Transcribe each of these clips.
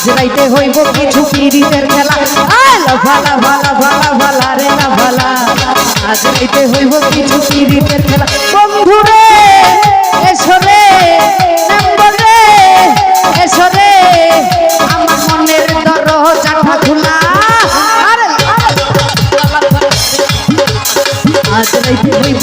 আজ রাইতে হইব কিছু পিড়িতের খেলা। আয় লাফালা ভালা ভালা ভালা রে না ভালা। আজ রাইতে হইব কিছু পিড়িতের খেলা। বন্ধু রে এসো রে, মেম্বার রে, এসো রে। আমার মনের দরজাটা খোলা। আরে আজ রাইতে হইব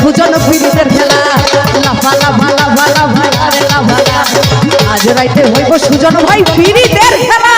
সুজন পীড়িতের খেলা। লাফালা ফালা ফালা ফালা রে লাফালা আজ রাইতে হইব সুজন ভাই পীড়িতের খেলা।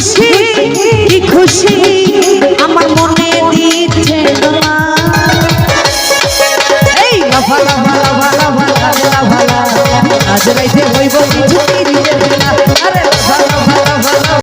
খুশি খুশি আমার মনে দিচ্ছে আজ রাইতে হইব